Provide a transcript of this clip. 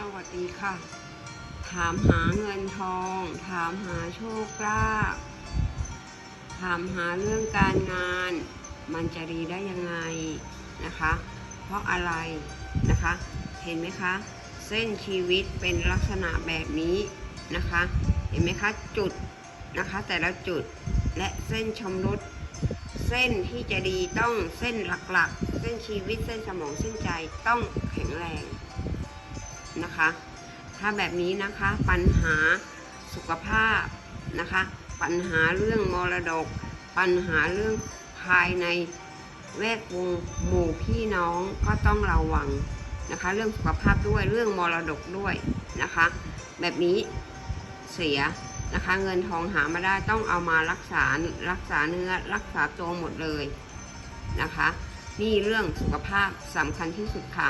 สวัสดีค่ะ ถามหาเงินทอง ถามหาโชคลาภ ถามหาเรื่องการงาน มันจะดีได้ยังไงนะคะ เพราะอะไรนะคะ เห็นไหมคะ เส้นชีวิตเป็นลักษณะแบบนี้นะคะ เห็นไหมคะ จุดนะคะแต่ละจุดและเส้นชำรุดเส้นที่จะดีต้องเส้นหลักๆ เส้นชีวิตเส้นสมองเส้นใจต้องแข็งแรง นะคะ ถ้าแบบนี้นะคะปัญหาสุขภาพนะคะ ปัญหาเรื่องมรดก ปัญหาเรื่องภายในแวดวงหมู่พี่น้องก็ต้องระวังนะคะ เรื่องสุขภาพด้วยเรื่องมรดกด้วยนะคะ แบบนี้เสียนะคะ เงินทองหามาได้ต้องเอามารักษารักษาเนื้อรักษาตัวหมดเลยนะคะ นี่เรื่องสุขภาพสำคัญที่สุดค่ะ